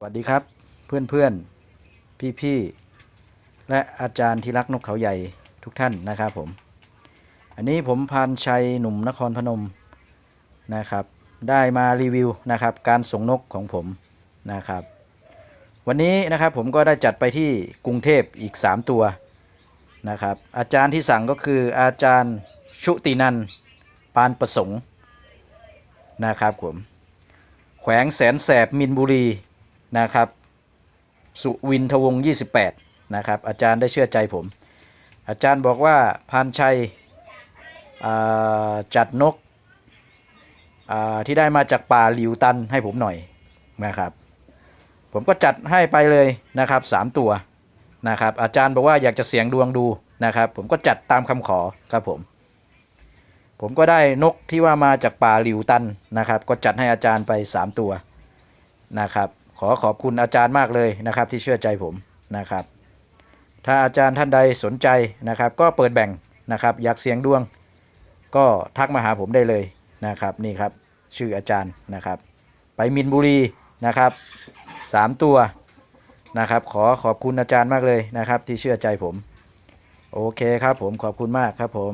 สวัสดีครับเพื่อนเพื่อนพี่พี่และอาจารย์ที่รักนกเขาใหญ่ทุกท่านนะครับผม อันนี้ผมพานชัยหนุ่มนครพนมนะครับ ได้มารีวิวนะครับ การส่งนกของผมนะครับ วันนี้นะครับผมก็ได้จัดไปที่กรุงเทพอีก 3 ตัวนะครับ อาจารย์ที่สั่งก็คืออาจารย์ชุตินันท์ปานประสงค์นะครับผมแขวงแสนแสบมินบุรี นะครับ สุวินทวงศ์28 นะครับ อาจารย์ได้เชื่อใจผม อาจารย์บอกว่าพานชัยจัดนกที่ได้มาจากป่าหลิวตันให้ผมหน่อยนะครับ ผมก็จัดให้ไปเลยนะครับสามตัวนะครับ อาจารย์บอกว่าอยากจะเสียงดวงดูนะครับ ผมก็จัดตามคำขอครับผม ผมก็ได้นกที่ว่ามาจากป่าหลิวตันนะครับ ก็จัดให้อาจารย์ไป 3 ตัวนะครับ ขอขอบคุณอาจารย์มากเลยนะครับ ที่เชื่อใจผมนะครับ ถ้าอาจารย์ท่านใดสนใจนะครับ ก็เปิดแบ่งนะครับ อยากเสียงดวง ก็ทักมาหาผมได้เลยนะครับนี่ครับชื่ออาจารย์นะครับ ไปมินบุรีนะครับสามตัวนะครับ ขอขอบคุณอาจารย์มากเลยนะครับ ที่เชื่อใจผม โอเคครับผมขอบคุณมากครับผม